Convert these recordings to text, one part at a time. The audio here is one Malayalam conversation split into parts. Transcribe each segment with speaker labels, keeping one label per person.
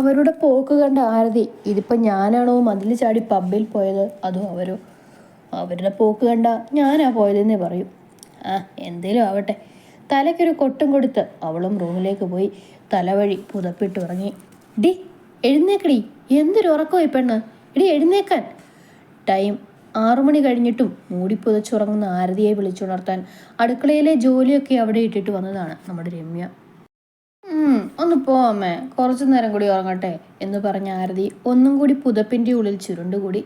Speaker 1: അവരുടെ പോക്ക് കണ്ട ആരതി ഇതിപ്പോൾ ഞാനാണോ മതിൽ ചാടി പബ്ബിൽ പോയത്? അതോ അവരോ. അവരുടെ പോക്ക് കണ്ട ഞാനാ പോയതെന്നേ പറയൂ. ആ എന്തേലും ആവട്ടെ. തലയ്ക്കൊരു കൊട്ടും കൊടുത്ത് അവളും റൂമിലേക്ക് പോയി തലവഴി പുതപ്പിട്ട് ഉറങ്ങി ഡി എഴുന്നേക്കടി. എന്തൊരു ഉറക്കമായി പെണ്ണ്. ഇടി എഴുന്നേക്കാൻ. ടൈം ആറു മണി കഴിഞ്ഞിട്ടും മൂടി പുതച്ചുറങ്ങുന്ന ആരതിയെ വിളിച്ചുണർത്താൻ അടുക്കളയിലെ ജോലിയൊക്കെ അവിടെ ഇട്ടിട്ട് വന്നതാണ് നമ്മുടെ രമ്യ. ഒന്ന് പോവാമേ കുറച്ചു നേരം കൂടി ഉറങ്ങട്ടെ എന്ന് പറഞ്ഞ ആരതി ഒന്നും കൂടി പുതപ്പിന്റെ ഉള്ളിൽ ചുരുണ്ടുകൂടി.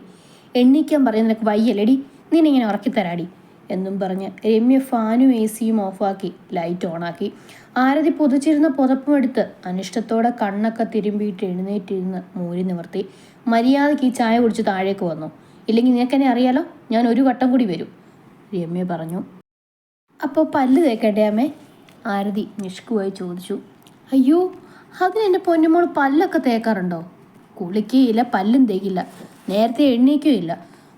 Speaker 1: എണ്ണിക്കാൻ പറയുന്ന നിനക്ക് വയ്യല്ലടി. നിന്നിങ്ങനെ ഉറക്കിത്തരാടി? എന്നും പറഞ്ഞ് രമ്യ ഫാനും എ സിയും ഓഫാക്കി ലൈറ്റ് ഓണാക്കി. ആരതി പുതച്ചിരുന്ന പുതപ്പും എടുത്ത് അനിഷ്ടത്തോടെ കണ്ണൊക്കെ തിരുമ്പിയിട്ട് എഴുന്നേറ്റിരുന്ന് മൂരി നിവർത്തി. മര്യാദയ്ക്ക് ഈ ചായ കുടിച്ച് താഴേക്ക് വന്നു. ഇല്ലെങ്കിൽ നിനക്കെന്നെ അറിയാലോ ഞാൻ ഒരു വട്ടം കൂടി വരും. രമ്യ പറഞ്ഞു. അപ്പോൾ പല്ല് തേക്കട്ടെ അമ്മേ. ആരതി നിഷ്കുവായി ചോദിച്ചു. അയ്യോ അതിന് എന്റെ പൊന്നുമോൾ പല്ലൊക്കെ തേക്കാറുണ്ടോ? കുളിക്കുകയില്ല പല്ലും തേക്കില്ല നേരത്തെ എഴുന്നേക്കുകയില്ല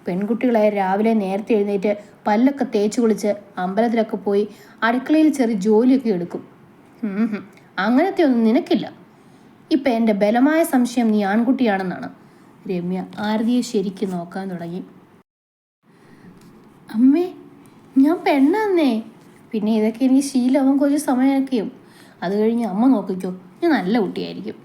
Speaker 1: പെൺകുട്ടികളെ രാവിലെ നേരത്തെ എഴുന്നേറ്റ് പല്ലൊക്കെ തേച്ച് കുളിച്ച് അമ്പലത്തിലൊക്കെ പോയി അടുക്കളയിൽ ചെറിയ ജോലിയൊക്കെ എടുക്കും. അങ്ങനത്തെ ഒന്നും നിനക്കില്ല? ഇപ്പം എന്റെ ബലമായ സംശയം നീ ആൺകുട്ടിയാണെന്നാണ്. രമ്യ ആരതിയെ ശരിക്കും നോക്കാൻ തുടങ്ങി. അമ്മേ ഞാൻ പെണ്ണാന്നേ. പിന്നെ ഇതൊക്കെ എനിക്ക് ശീലവും കുറച്ച് സമയമൊക്കെയും. അത് കഴിഞ്ഞ് അമ്മ നോക്കിക്കോ. ഞാൻ നല്ല കുട്ടിയായിരിക്കും.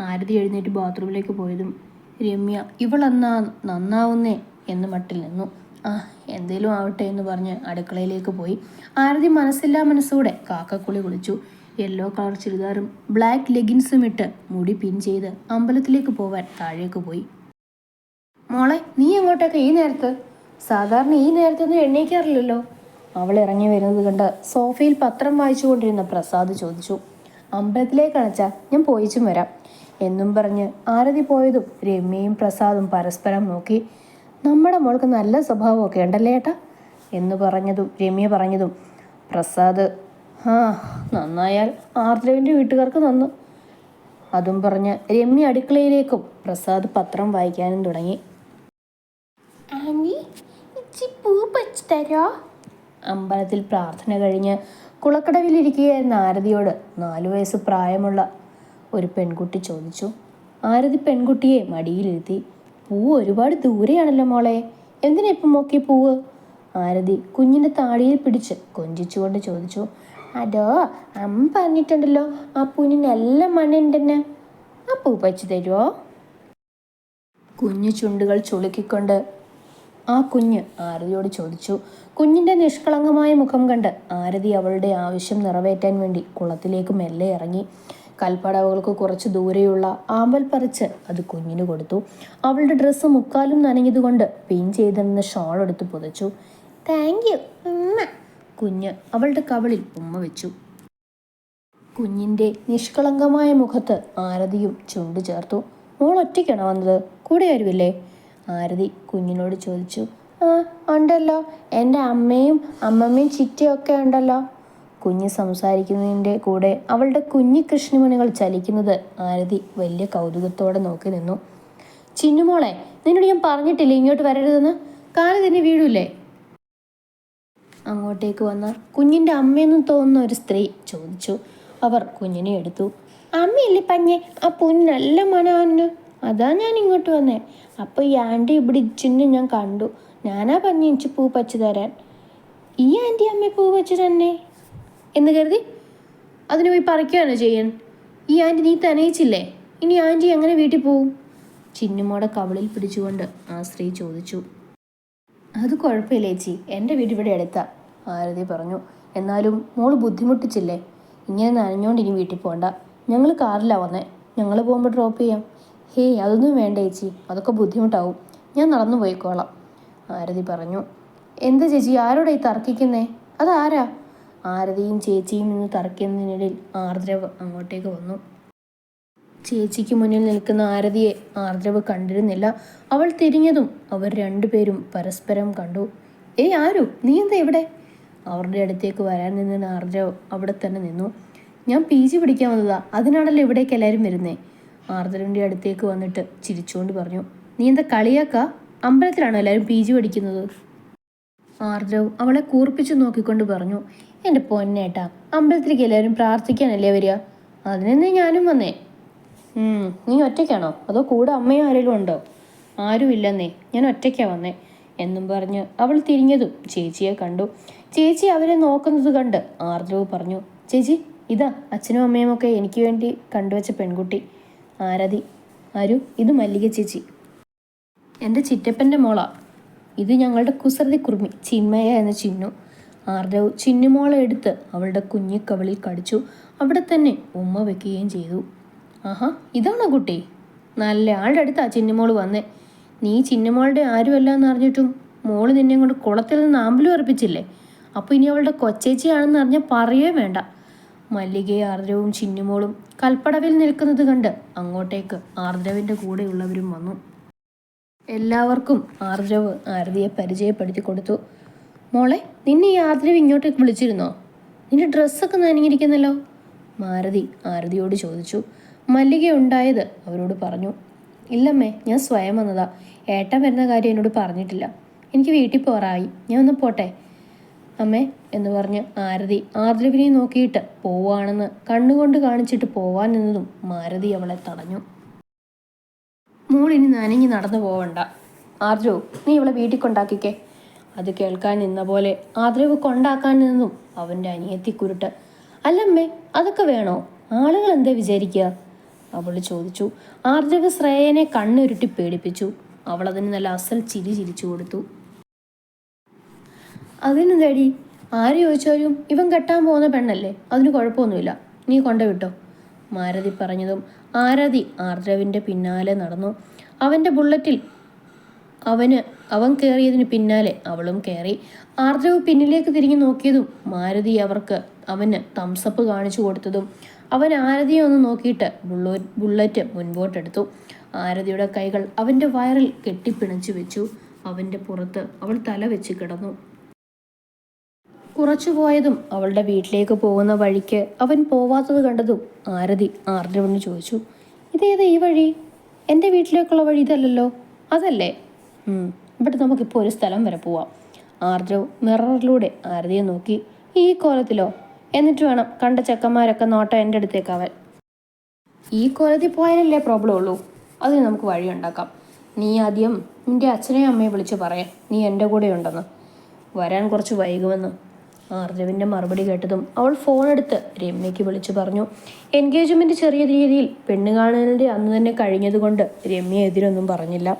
Speaker 1: ആരതി എഴുന്നേറ്റ് ബാത്റൂമിലേക്ക് പോയതും രമ്യ ഇവളെന്നാ നന്നാവുന്നേ? എന്ന് മട്ടിൽ നിന്നു. ആ എന്തേലും ആവട്ടെ എന്ന് പറഞ്ഞ് അടുക്കളയിലേക്ക് പോയി. ആരതി മനസ്സില്ലാ മനസ്സോടെ കാക്കക്കുളി കുളിച്ചു. യെല്ലോ കളർ ചുരിദാറും ബ്ലാക്ക് ലെഗിൻസും ഇട്ട് മുടി പിൻ ചെയ്ത് അമ്പലത്തിലേക്ക് പോവാൻ താഴേക്ക് പോയി. മോളെ നീ എങ്ങോട്ടൊക്കെ ഈ നേരത്ത്? സാധാരണ ഈ നേരത്തൊന്നും എണ്ണീക്കാറില്ലല്ലോ. അവൾ ഇറങ്ങി വരുന്നത് കണ്ട് സോഫയിൽ പത്രം വായിച്ചുകൊണ്ടിരുന്ന പ്രസാദ് ചോദിച്ചു. അമ്പലത്തിലേക്ക് അണച്ചാൽ ഞാൻ പോയിച്ചും വരാം. എന്നും പറഞ്ഞ് ആരതി പോയതും രമ്യയും പ്രസാദും പരസ്പരം നോക്കി നമ്മുടെ മോൾക്ക് നല്ല സ്വഭാവമൊക്കെ ഉണ്ടല്ലേ ഏട്ടാ? എന്ന് പറഞ്ഞതും രമ്യ പറഞ്ഞതും പ്രസാദ് ആ നന്നായാൽ ആർദ്രവിന്റെ വീട്ടുകാർക്ക് നന്നു. അതും പറഞ്ഞ് രമ്യ അടുക്കളയിലേക്കും പ്രസാദ് പത്രം വായിക്കാനും തുടങ്ങി. ആന്റി ഇച്ചി പൂ പച്ചു തരോ അമ്പലത്തിൽ പ്രാർത്ഥന കഴിഞ്ഞ് കുളക്കടവിലിരിക്കുകയായിരുന്ന ആരതിയോട് നാലു വയസ്സ് പ്രായമുള്ള ഒരു പെൺകുട്ടി ചോദിച്ചു. ആരതി പെൺകുട്ടിയെ മടിയിലിരുത്തി പൂ ഒരുപാട് ദൂരെയാണല്ലോ മോളെ. എന്തിനാ ഇപ്പം നോക്കിയ പൂവ് ആരതി കുഞ്ഞിന്റെ താടിയിൽ പിടിച്ച് കൊഞ്ചിച്ചുകൊണ്ട് ചോദിച്ചു. അതോ അമ്മ പറഞ്ഞിട്ടുണ്ടല്ലോ ആ പൂവിന് നല്ല മണ്ണുണ്ടെന്ന് ആ പൂ പച്ചു തരുമോ കുഞ്ഞു ചുണ്ടുകൾ ചുളുക്കിക്കൊണ്ട് ആ കുഞ്ഞ് ആരതിയോട് ചോദിച്ചു കുഞ്ഞിന്റെ നിഷ്കളങ്കമായ മുഖം കണ്ട് ആരതി അവളുടെ ആവശ്യം നിറവേറ്റാൻ വേണ്ടി കുളത്തിലേക്ക് മെല്ലെ ഇറങ്ങി. കൽപ്പടവുകൾക്ക് കുറച്ച് ദൂരെയുള്ള ആമ്പൽ പറിച്ച് അത് കുഞ്ഞിന് കൊടുത്തു. അവളുടെ ഡ്രസ്സ് മുക്കാലും നനഞ്ഞതുകൊണ്ട് പിൻ ചെയ്തിരുന്ന ഷോൾ എടുത്ത് പുതച്ചു. താങ്ക് യു ഉമ്മ കുഞ്ഞ് അവളുടെ കവളിൽ ഉമ്മ വെച്ചു. കുഞ്ഞിന്റെ നിഷ്കളങ്കമായ മുഖത്ത് ആരതിയും ചുണ്ടു ചേർത്തു. മോൾ ഒറ്റയ്ക്കാണ് വന്നത്? കൂടെ ആരുമില്ലേ? ആരതി കുഞ്ഞിനോട് ചോദിച്ചു ആ ഉണ്ടല്ലോ. എന്റെ അമ്മയും അമ്മമ്മയും ചിറ്റയൊക്കെ ഉണ്ടല്ലോ. കുഞ്ഞ് സംസാരിക്കുന്നതിന്റെ കൂടെ അവളുടെ കുഞ്ഞി കൃഷ്ണമണികൾ ചലിക്കുന്നത് ആരതി വലിയ കൗതുകത്തോടെ നോക്കി നിന്നു. ചിന്നുമോളെ നിന്നോട് ഞാൻ പറഞ്ഞിട്ടില്ല ഇങ്ങോട്ട് വരരുതെന്ന്? കാൽ തന്നെ വീഴൂലേ അങ്ങോട്ടേക്ക് വന്ന കുഞ്ഞിന്റെ അമ്മയെന്ന് തോന്നുന്ന ഒരു സ്ത്രീ ചോദിച്ചു. അവർ കുഞ്ഞിനെ എടുത്തു. അമ്മയില്ലേ പഞ്ഞെ ആ പൊന്നല്ല നല്ല അതാ ഞാൻ ഇങ്ങോട്ട് വന്നേ. അപ്പോൾ ഈ ആന്റി ഇവിടെ ഇച്ചിന്ന് ഞാൻ കണ്ടു. ഞാനാ പഞ്ഞി എനിച്ച് പൂ പച്ചു തരാൻ. ഈ ആന്റി അമ്മ പൂ വച്ച് തന്നെ? എന്ന് കരുതി അതിന് പോയി പറിക്കുകയാണ് ചെയ്യാൻ. ഈ ആന്റി നീ തനയിച്ചില്ലേ? ഇനി ആന്റി എങ്ങനെ വീട്ടിൽ പോവും? ചിന്നുമോടെ കവളിൽ പിടിച്ചുകൊണ്ട് ആ സ്ത്രീ ചോദിച്ചു. അത് കുഴപ്പമില്ല ചേച്ചി? എന്റെ വീട് ഇവിടെ അടുത്താ ആരതി പറഞ്ഞു. എന്നാലും മോൾ ബുദ്ധിമുട്ടിച്ചില്ലേ? ഇങ്ങനെ നനഞ്ഞോണ്ട് ഇനി വീട്ടിൽ പോകണ്ട ഞങ്ങൾ കാറിലാണ് വന്നേ. ഞങ്ങൾ പോകുമ്പോൾ ഡ്രോപ്പ് ചെയ്യാം. ഹേയ് അതൊന്നും വേണ്ട ചേച്ചി. അതൊക്കെ ബുദ്ധിമുട്ടാവും. ഞാൻ നടന്നു പോയിക്കോളാം. ആരതി പറഞ്ഞു. എന്താ ചേച്ചി ആരോടെ ഈ തർക്കിക്കുന്നേ അതാരാ ആരതിയും ചേച്ചിയും നിന്ന് തർക്കുന്നതിനിടയിൽ ആർദ്രവ് അങ്ങോട്ടേക്ക് വന്നു. ചേച്ചിക്ക് മുന്നിൽ നിൽക്കുന്ന ആരതിയെ ആർദ്രവ് കണ്ടിരുന്നില്ല. അവൾ തിരിഞ്ഞതും അവർ രണ്ടുപേരും പരസ്പരം കണ്ടു. ഏയ് ആരു? നീ എന്താ ഇവിടെ? അവരുടെ അടുത്തേക്ക് വരാൻ നിന്നിരുന്ന ആർദ്രവ് അവിടെ തന്നെ നിന്നു. ഞാൻ പി ജി പിടിക്കാൻ വന്നതാ. അതിനാണല്ലോ ഇവിടേക്ക് എല്ലാവരും വരുന്നേ. ആർദ്രവിന്റെ അടുത്തേക്ക് വന്നിട്ട് ചിരിച്ചുകൊണ്ട് പറഞ്ഞു. നീ എന്താ കളിയാക്ക? അമ്പലത്തിലാണോ എല്ലാവരും പി. ജി. പഠിക്കുന്നത്? ആർദ്രവ് അവളെ കൂർപ്പിച്ചു നോക്കിക്കൊണ്ട് പറഞ്ഞു. എന്റെ പൊന്നേട്ടാ അമ്പലത്തിലേക്ക് എല്ലാവരും പ്രാർത്ഥിക്കാനല്ലേ വരിക? അതിനെന്നേ ഞാനും വന്നേ. നീ ഒറ്റയ്ക്കാണോ? അതോ കൂടെ അമ്മയും ആരെങ്കിലും ഉണ്ടോ? ആരുമില്ലെന്നേ ഞാൻ ഒറ്റയ്ക്കാണ് വന്നേ എന്നും പറഞ്ഞ് അവൾ തിരിഞ്ഞതും ചേച്ചിയെ കണ്ടു. ചേച്ചി അവരെ നോക്കുന്നത് കണ്ട് ആർദ്രവ് പറഞ്ഞു. ചേച്ചി ഇതാ അച്ഛനും അമ്മയും ഒക്കെ എനിക്ക് വേണ്ടി കണ്ടുവച്ച പെൺകുട്ടി. ആരതി ആരു ഇത് മല്ലിക ചേച്ചി. എന്റെ ചിറ്റപ്പന്റെ മോളാ. ഇത് ഞങ്ങളുടെ കുസൃതി കുർമി ചിന്മയ എന്ന ചിന്നു. ആർദവ് ചിന്നുമോളെ എടുത്ത് അവളുടെ കുഞ്ഞിക്കവളിൽ കടിച്ചു. അവിടെ തന്നെ ഉമ്മ വെക്കുകയും ചെയ്തു. ആഹാ ഇതാണോ കുട്ടി? നല്ല ആളുടെ അടുത്താ ചിന്നുമോൾ വന്നേ. നീ ചിന്നുമോളുടെ ആരുമല്ല എന്ന് അറിഞ്ഞിട്ടും മോൾ നിന്നെ കൊണ്ട് കുളത്തിൽ നിന്ന് ആമ്പലും ഉറപ്പിച്ചില്ലേ അപ്പോൾ ഇനി അവളുടെ കൊച്ചേച്ചിയാണെന്ന് അറിഞ്ഞാൽ പറയേ വേണ്ട. മല്ലികയും ആർദ്രവും ചിന്നുമോളും കൽപ്പടവിൽ നിൽക്കുന്നത് കണ്ട് അങ്ങോട്ടേക്ക് ആർദ്രവിന്റെ കൂടെയുള്ളവരും വന്നു. എല്ലാവർക്കും ആർദ്രവ് ആരതിയെ പരിചയപ്പെടുത്തി കൊടുത്തു. മോളെ നിന്നെ ഈ ആർദ്രവ് ഇങ്ങോട്ടേക്ക് വിളിച്ചിരുന്നോ? നിന്റെ ഡ്രസ്സൊക്കെ നനഞ്ഞിരിക്കുന്നല്ലോ? മാരതി ആരതിയോട് ചോദിച്ചു. മല്ലിക ഉണ്ടായത് അവരോട് പറഞ്ഞു. ഇല്ലമ്മേ ഞാൻ സ്വയം വന്നതാ. ഏട്ടൻ വരുന്ന കാര്യം എന്നോട് പറഞ്ഞിട്ടില്ല. എനിക്ക് വീട്ടിൽ പോറായി. ഞാൻ ഒന്ന് പോട്ടെ? അമ്മേ എന്ന് പറഞ്ഞ് ആരതി ആർദ്രവിനെ നോക്കിയിട്ട് പോവാണെന്ന് കണ്ണുകൊണ്ട് കാണിച്ചിട്ട് പോവാൻ നിന്നതും മാരതി അവളെ തടഞ്ഞു. മോൾ ഇനി നനഞ്ഞ് നടന്നു പോവണ്ട. ആർദ്രവ് നീ ഇവളെ വീട്ടിൽ കൊണ്ടാക്കിക്കേ. അത് കേൾക്കാൻ നിന്ന പോലെ ആർദ്രവ് കൊണ്ടാക്കാൻ നിന്നും അവന്റെ അനിയത്തി കുരുട്ട്. അല്ലമ്മേ അതൊക്കെ വേണോ? ആളുകൾ എന്താ വിചാരിക്കുക അവൾ ചോദിച്ചു. ആർദ്രവ് ശ്രേയനെ കണ്ണുരുട്ടി പേടിപ്പിച്ചു. അവളതിന് നല്ല അസൽ ചിരി ചിരിച്ചു കൊടുത്തു. അതിനെന്താടി? ആര് ചോദിച്ചാലും ഇവൻ കെട്ടാൻ പോകുന്ന പെണ്ണല്ലേ? അതിന് കുഴപ്പമൊന്നുമില്ല. നീ കൊണ്ട വിട്ടോ. മാരതി പറഞ്ഞതും ആരതി ആർദ്രവിന്റെ പിന്നാലെ നടന്നു. അവന്റെ ബുള്ളറ്റിൽ അവന് അവൻ കയറിയതിന് പിന്നാലെ അവളും കയറി ആർദ്രവ് പിന്നിലേക്ക് തിരിഞ്ഞു നോക്കിയതും മാരുതി അവർക്ക് അവന് തംസപ്പ് കാണിച്ചു കൊടുത്തതും അവൻ ആരതിയെ ഒന്ന് നോക്കിയിട്ട് ബുള്ളോ ബുള്ളറ്റ് മുൻപോട്ടെടുത്തു. ആരതിയുടെ കൈകൾ അവന്റെ വയറിൽ കെട്ടിപ്പിണച്ചു വെച്ചു. അവന്റെ പുറത്ത് അവൾ തല വെച്ച് കിടന്നു. കുറച്ചു പോയതും അവളുടെ വീട്ടിലേക്ക് പോകുന്ന വഴിക്ക് അവൻ പോവാത്തത് കണ്ടതും ആരതി ആർദ്രവണ് ചോദിച്ചു ഇതേത് ഈ വഴി? എന്റെ വീട്ടിലേക്കുള്ള വഴി ഇതല്ലല്ലോ? അതല്ലേ? ഇവിടെ നമുക്കിപ്പോൾ ഒരു സ്ഥലം വരെ പോവാം. ആർദ്രവ് മിററിലൂടെ ആരതിയെ നോക്കി ഈ കോലത്തിലോ? എന്നിട്ട് വേണം കണ്ട ചെക്കന്മാരൊക്കെ നോട്ടം എന്റെ അടുത്തേക്കാവാൻ ഈ കോലത്തിൽ പോയാലല്ലേ പ്രോബ്ലം ഉള്ളൂ. അതിന് നമുക്ക് വഴിയുണ്ടാക്കാം നീ ആദ്യം നിന്റെ അച്ഛനെയും അമ്മയെ വിളിച്ച് പറയാം. നീ എന്റെ കൂടെ ഉണ്ടെന്ന്. വരാൻ കുറച്ച് വൈകുമെന്ന്. ആർജവിന്റെ മറുപടി കേട്ടതും അവൾ ഫോൺ എടുത്ത് രമ്യയ്ക്ക് വിളിച്ചു പറഞ്ഞു എൻഗേജ്മെന്റ് ചെറിയ രീതിയിൽ പെണ്ണ് കാണലിന്റെ അന്ന് തന്നെ കഴിഞ്ഞതുകൊണ്ട് രമ്യ എതിരൊന്നും പറഞ്ഞില്ല.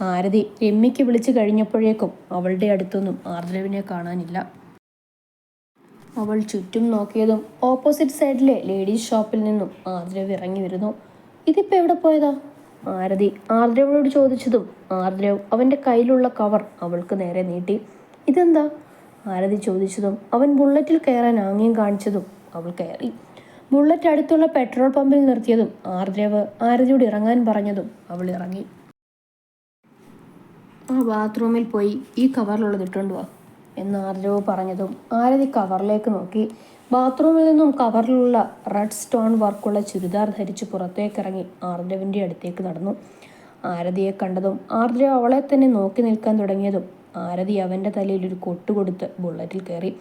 Speaker 1: ആരതി രമ്യയ്ക്ക് വിളിച്ചു കഴിഞ്ഞപ്പോഴേക്കും അവളുടെ അടുത്തൊന്നും ആർദ്രവിനെ കാണാനില്ല. അവൾ ചുറ്റും നോക്കിയതും ഓപ്പോസിറ്റ് സൈഡിലെ ലേഡീസ് ഷോപ്പിൽ നിന്നും ആർദ്രവ് ഇറങ്ങി വരുന്നു. ഇതിപ്പോൾ എവിടെ പോയതാ? ആരതി ആർദ്രവിനോട് ചോദിച്ചതും ആർദ്രവ് അവന്റെ കയ്യിലുള്ള കവർ അവൾക്ക് നേരെ നീട്ടി. ഇതെന്താ? ആരതി ചോദിച്ചതും അവൻ ബുള്ളറ്റിൽ കയറാൻ ആംഗ്യം കാണിച്ചതും അവൾ കയറി. ബുള്ളറ്റ് അടുത്തുള്ള പെട്രോൾ പമ്പിൽ നിർത്തിയതും ആർദ്രവ് ആരതിയോട് ഇറങ്ങാൻ പറഞ്ഞതും അവൾ ഇറങ്ങി. ആ ബാത്റൂമിൽ പോയി ഈ കവറിലുള്ളത് ഇട്ടുകൊണ്ട് വാ എന്ന് ആർദ്രവ് പറഞ്ഞതും ആരതി കവറിലേക്ക് നോക്കി. ബാത്റൂമിൽ നിന്നും കവറിലുള്ള റെഡ് സ്റ്റോൺ വർക്കുള്ള ചുരിദാർ ധരിച്ച് പുറത്തേക്കിറങ്ങി ആർദ്രവിന്റെ അടുത്തേക്ക് നടന്നു. ആരതിയെ കണ്ടതും ആർദ്രവ് അവളെ തന്നെ നോക്കി നിൽക്കാൻ തുടങ്ങിയതും ആരതി അവന്റെ തലയിൽ ഒരു കൊട്ട് കൊടുത്ത് ബുള്ളറ്റിൽ കയറി.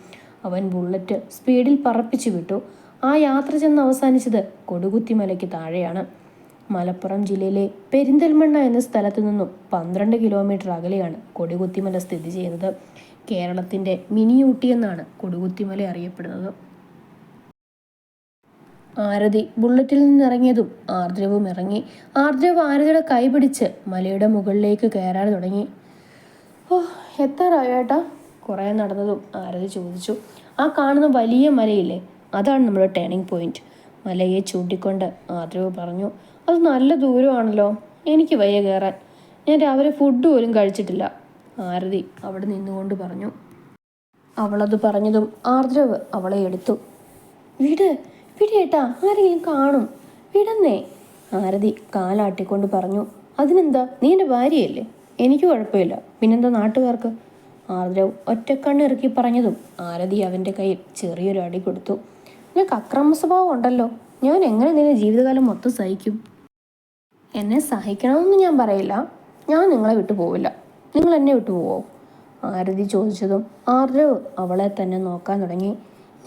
Speaker 1: അവൻ ബുള്ളറ്റ് സ്പീഡിൽ പറപ്പിച്ചു വിട്ടു. ആ യാത്ര ചെന്ന് അവസാനിച്ചത് കൊടുകുത്തിമലയ്ക്ക് താഴെയാണ്. മലപ്പുറം ജില്ലയിലെ പെരിന്തൽമണ്ണ എന്ന സ്ഥലത്തു നിന്നും പന്ത്രണ്ട് കിലോമീറ്റർ അകലെയാണ് കൊടികുത്തിമല സ്ഥിതി ചെയ്യുന്നത്. കേരളത്തിന്റെ മിനി ഊട്ടി എന്നാണ് കൊടുകുത്തിമല അറിയപ്പെടുന്നത്. ആരതി ബുള്ളറ്റിൽ നിന്നിറങ്ങിയതും ആർദ്രവും ഇറങ്ങി. ആർദ്രവ് ആരതിയുടെ കൈ പിടിച്ച് മലയുടെ മുകളിലേക്ക് കയറാൻ തുടങ്ങി. ഓ എത്താറായോ ഏട്ടാ കുറേ നടന്നതും ആരതി ചോദിച്ചു. ആ കാണുന്ന വലിയ മലയില്ലേ? അതാണ് നമ്മുടെ ടേണിംഗ് പോയിന്റ് മലയെ ചൂണ്ടിക്കൊണ്ട് ആദ്രവ് പറഞ്ഞു അത് നല്ല ദൂരമാണല്ലോ. എനിക്ക് വയ്യ കയറാൻ. ഞാൻ രാവിലെ ഫുഡ് പോലും കഴിച്ചിട്ടില്ല. ആരതി അവിടെ നിന്നുകൊണ്ട് പറഞ്ഞു. അവളത് പറഞ്ഞതും ആർദ്രവ് അവളെ എടുത്തു. വിട് വിടേട്ടാ ആരെങ്കിലും കാണും. വിടന്നേ. ആരതി കാലാട്ടിക്കൊണ്ട് പറഞ്ഞു അതിനെന്താ? നീ എന്റെ ഭാര്യയല്ലേ? എനിക്ക് കുഴപ്പമില്ല. പിന്നെന്താ നാട്ടുകാർക്ക്? ആർദ്രവ് ഒറ്റക്കണ്ണ് ഇറക്കി പറഞ്ഞതും ആരതി അവന്റെ കയ്യിൽ ചെറിയൊരു അടി കൊടുത്തു. നിനക്ക് അക്രമ സ്വഭാവം ഉണ്ടല്ലോ. ഞാൻ എങ്ങനെ നിന്നെ ജീവിതകാലം മൊത്തം സഹിക്കും? എന്നെ സഹിക്കണമെന്ന് ഞാൻ പറയില്ല. ഞാൻ നിങ്ങളെ വിട്ടു പോവില്ല. നിങ്ങൾ എന്നെ വിട്ടു പോവോ? ആരതി ചോദിച്ചതും ആർദ്രവ് അവളെ തന്നെ നോക്കാൻ തുടങ്ങി.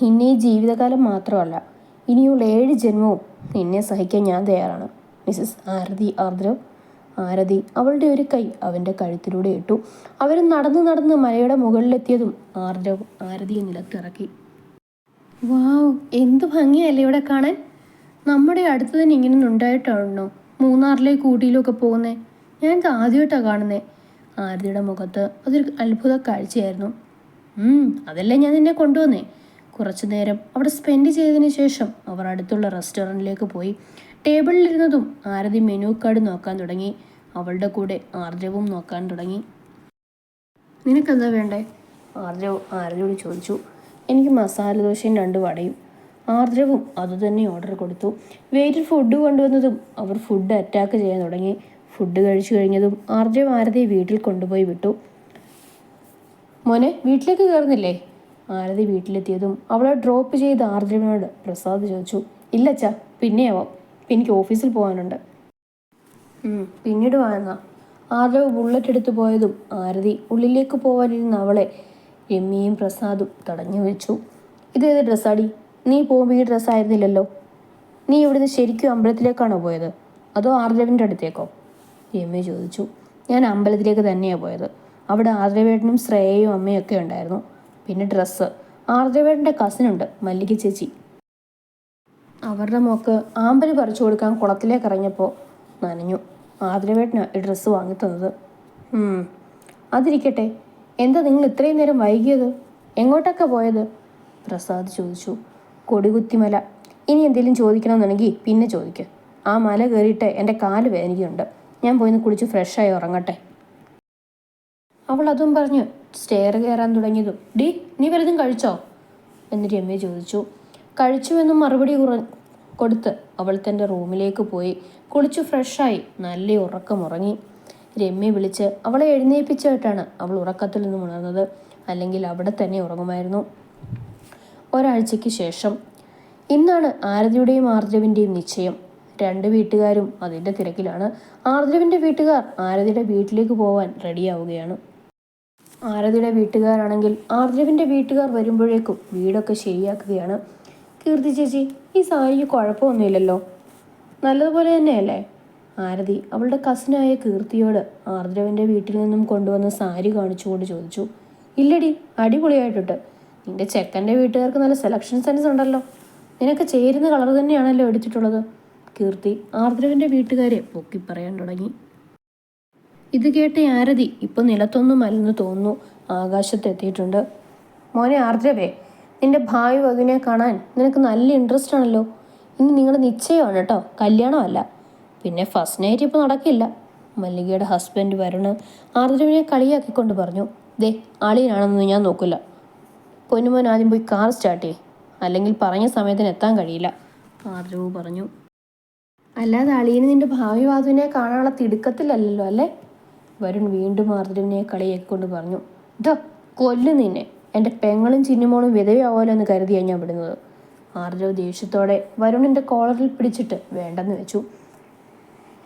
Speaker 1: നിന്നെ ഈ ജീവിതകാലം മാത്രമല്ല ഇനിയുള്ള ഏഴ് ജന്മവും നിന്നെ സഹിക്കാൻ ഞാൻ തയ്യാറാണ്. മിസ്സസ് ആരതി ആർദ്രവ് ആരതി അവളുടെ ഒരു കൈ അവന്റെ കഴുത്തിലൂടെ ഇട്ടു. അവർ നടന്ന് നടന്ന് മലയുടെ മുകളിലെത്തിയതും ആർദ്രവ് ആരതിയെ നിലത്തിറക്കി. വാവ് എന്ത് ഭംഗിയല്ലേ ഇവിടെ കാണാൻ? നമ്മുടെ അടുത്ത് തന്നെ ഇങ്ങനെ ഉണ്ടായിട്ടാണോ മൂന്നാറിലേക്ക് ഊട്ടിയിലൊക്കെ പോകുന്നേ? ഞാൻ ഇത് ആദ്യമായിട്ടാണ് കാണുന്നത് ആരതിയുടെ മുഖത്ത് അതൊരു അത്ഭുത കാഴ്ചയായിരുന്നു. അതല്ലേ ഞാൻ നിന്നെ കൊണ്ടുവന്നേ? കുറച്ചു നേരം അവിടെ സ്പെൻഡ് ചെയ്തതിന് ശേഷം അവർ അടുത്തുള്ള റെസ്റ്റോറന്റിലേക്ക് പോയി. ടേബിളിലിരുന്നതും ആരതി മെനു കാർഡ് നോക്കാൻ തുടങ്ങി. അവളുടെ കൂടെ ആർജവും നോക്കാൻ തുടങ്ങി. നിനക്കെന്താ വേണ്ടേ? ആർജവ് ആരതിയോട് ചോദിച്ചു. എനിക്ക് മസാല ദോശയും രണ്ട് വടയും. ആർദ്രവും അതുതന്നെ ഓർഡർ കൊടുത്തു. വെയിറ്റർ ഫുഡ് കൊണ്ടുവന്നതും അവർ ഫുഡ് അറ്റാക്ക് ചെയ്യാൻ തുടങ്ങി. ഫുഡ് കഴിച്ചു കഴിഞ്ഞതും ആർദ്രവ് ആരതി വീട്ടിൽ കൊണ്ടുപോയി വിട്ടു. മോനെ വീട്ടിലേക്ക് കയറുന്നില്ലേ ആരതി വീട്ടിലെത്തിയതും അവളെ ഡ്രോപ്പ് ചെയ്ത് ആർദ്രവിനോട് പ്രസാദ് ചോദിച്ചു. ഇല്ലച്ചാ പിന്നെയാവാം. എനിക്ക് ഓഫീസിൽ പോകാനുണ്ട്. പിന്നീട് വാങ്ങാം ആരവ് ബുള്ളറ്റ് എടുത്തു പോയതും ആരതി ഉള്ളിലേക്ക് പോകാനിരുന്ന അവളെ രമ്യയും പ്രസാദും തടഞ്ഞു വെച്ചു. ഇതേത് ഡ്രസ്സാടി? നീ പോകുമ്പോൾ ഈ ഡ്രസ്സായിരുന്നില്ലല്ലോ നീ ഇവിടുന്ന് ശരിക്കും അമ്പലത്തിലേക്കാണോ പോയത്? അതോ ആർദ്രവിന്റെ അടുത്തേക്കോ? രമ്യ ചോദിച്ചു. ഞാൻ അമ്പലത്തിലേക്ക് തന്നെയാണ് പോയത്. അവിടെ ആർദ്രവേട്ടനും ശ്രേയയും അമ്മയും ഒക്കെ ഉണ്ടായിരുന്നു. പിന്നെ ഡ്രസ്സ്. ആർദ്രവേട്ടന്റെ കസിനുണ്ട് മല്ലിക ചേച്ചി. അവരുടെ മോക്ക് ആമ്പൽ പറിച്ചു കൊടുക്കാൻ കുളത്തിലേക്ക് ഇറങ്ങിയപ്പോൾ നനഞ്ഞു. ആതിരവേട്ടനാ ഈ ഡ്രസ്സ് വാങ്ങിത്തന്നത് തന്നത്. അതിരിക്കട്ടെ എന്താ നിങ്ങൾ ഇത്രയും നേരം വൈകിയത്? എങ്ങോട്ടൊക്കെ പോയത്? പ്രസാദ് ചോദിച്ചു. കൊടികുത്തിമല. ഇനി എന്തെങ്കിലും ചോദിക്കണമെന്നുണ്ടെങ്കിൽ പിന്നെ ചോദിക്കുക ആ മല കയറിയിട്ട് എന്റെ കാൽ വേദനിക്കുന്നുണ്ട്. ഞാൻ പോയിന്ന് കുളിച്ച് ഫ്രഷായി ഉറങ്ങട്ടെ. അവൾ അതും പറഞ്ഞ് സ്റ്റെയർ കയറാൻ തുടങ്ങിയതും ഡി നീ വലുതും കഴിച്ചോ? എന്നിട്ട് രമ്യ ചോദിച്ചു. കഴിച്ചുവെന്നും മറുപടി കുറ കൊടുത്ത് അവൾ തന്റെ റൂമിലേക്ക് പോയി. കുളിച്ചു ഫ്രഷായി. നല്ല ഉറക്കമുറങ്ങി. രമ്യ വിളിച്ച് അവളെ എഴുന്നേൽപ്പിച്ചിട്ടാണ് അവൾ ഉറക്കത്തിൽ നിന്ന് ഉണർന്നത്. അല്ലെങ്കിൽ അവിടെ തന്നെ ഉറങ്ങുമായിരുന്നു. ഒരാഴ്ചയ്ക്ക് ശേഷം. ഇന്നാണ് ആരതിയുടെയും ആർദ്രവിന്റെയും നിശ്ചയം. രണ്ട് വീട്ടുകാരും അതിന്റെ തിരക്കിലാണ്. ആർദ്രവിന്റെ വീട്ടുകാർ ആരതിയുടെ വീട്ടിലേക്ക് പോവാൻ റെഡിയാവുകയാണ്. ആരതിയുടെ വീട്ടുകാരാണെങ്കിൽ ആർദ്രവിന്റെ വീട്ടുകാർ വരുമ്പോഴേക്കും വീടൊക്കെ ശരിയാക്കുകയാണ്. കീർത്തി ചേച്ചി ഈ സാരിക്ക് കുഴപ്പമൊന്നുമില്ലല്ലോ. നല്ലതുപോലെ തന്നെയല്ലേ? ആരതി അവളുടെ കസിനായ കീർത്തിയോട് ആർദ്രവന്റെ വീട്ടിൽ നിന്നും കൊണ്ടുവന്ന സാരി കാണിച്ചുകൊണ്ട് ചോദിച്ചു. ഇല്ലടി അടിപൊളിയായിട്ടുണ്ട്. നിന്റെ ചെക്കന്റെ വീട്ടുകാർക്ക് നല്ല സെലക്ഷൻ സെൻസ് ഉണ്ടല്ലോ. നിനക്ക് ചേരുന്ന കളർ തന്നെയാണല്ലോ എടുത്തിട്ടുള്ളത്. കീർത്തി ആർദ്രവന്റെ വീട്ടുകാരെ പൊക്കി പറയാൻ തുടങ്ങി. ഇത് കേട്ട ആരതി ഇപ്പം നിലത്തൊന്നും അല്ലെന്ന് തോന്നുന്നു ആകാശത്തെത്തിയിട്ടുണ്ട് മോനെ ആർദ്രവേ നിന്റെ ഭാവി വധുവിനെ കാണാൻ നിനക്ക് നല്ല ഇൻട്രസ്റ്റ് ആണല്ലോ. ഇന്ന് നിങ്ങളുടെ നിശ്ചയമാണ് കേട്ടോ. കല്യാണമല്ല. പിന്നെ ഫസ്റ്റ് നൈറ്റ് ഇപ്പോൾ നടക്കില്ല. മല്ലികയുടെ ഹസ്ബൻഡ് വരുണ് ആർദ്രവിനെ കളിയാക്കിക്കൊണ്ട് പറഞ്ഞു. ദേ അളിയനാണെന്ന് ഞാൻ നോക്കില്ല പൊന്നുമോൻ ആദ്യം പോയി കാർ സ്റ്റാർട്ട് ചെയ്യ്. അല്ലെങ്കിൽ പറഞ്ഞ സമയത്തിന് എത്താൻ കഴിയില്ല. ആർദ്രവ് പറഞ്ഞു. അല്ലാതെ അളിയന് നിന്റെ ഭാവി വാതുവിനെ കാണാനുള്ള തിടുക്കത്തിലല്ലല്ലോ അല്ലേ? വരുൺ വീണ്ടും ആർദ്രവിനെ കളിയാക്കിക്കൊണ്ട് പറഞ്ഞു. ഇതോ കൊല്ലു നിന്നെ. എന്റെ പെങ്ങളും ചിന്നുമോളും വിധവയാവുമല്ലോ എന്ന് കരുതിയാണ് ഞാൻ വിടുന്നത്. ആർജവ് ദേഷ്യത്തോടെ വരുണിന്റെ കോളറിൽ പിടിച്ചിട്ട് വേണ്ടെന്ന് വെച്ചു.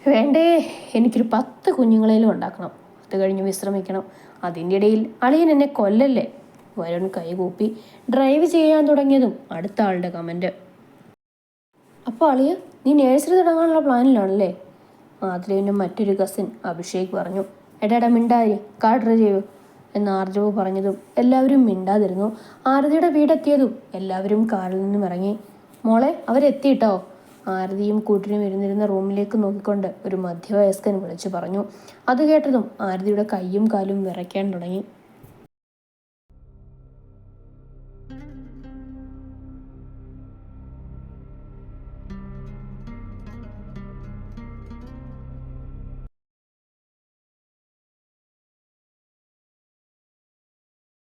Speaker 1: വേണ്ടേ എനിക്കൊരു പത്ത് കുഞ്ഞുങ്ങളേലും ഉണ്ടാക്കണം. അത് കഴിഞ്ഞ് വിശ്രമിക്കണം. അതിന്റെ ഇടയിൽ അളിയൻ എന്നെ കൊല്ലല്ലേ? വരുൺ കൈകൂപ്പി ഡ്രൈവ് ചെയ്യാൻ തുടങ്ങിയതും അടുത്ത ആളുടെ കമന്റ് അപ്പോൾ അളിയ നീ നേഴ്സറി തുടങ്ങാനുള്ള പ്ലാനിലാണല്ലേ ആദ്രവിന്റെ മറ്റൊരു കസിൻ അഭിഷേക് പറഞ്ഞു. എടാ മിണ്ടായി ഡ്രൈവ് ചെയ്യൂ എന്ന് ആർജവ് പറഞ്ഞതും എല്ലാവരും മിണ്ടാതിരുന്നു. ആരതിയുടെ വീടെത്തിയതും എല്ലാവരും കാറിൽ നിന്നും ഇറങ്ങി. മോളെ അവരെത്തിയിട്ടോ? ആരതിയും കൂട്ടിനും ഇരുന്നിരുന്ന റൂമിലേക്ക് നോക്കിക്കൊണ്ട് ഒരു മധ്യവയസ്കൻ വിളിച്ചു പറഞ്ഞു. അത് കേട്ടതും ആരതിയുടെ കൈയും കാലും വിറയ്ക്കാൻ തുടങ്ങി.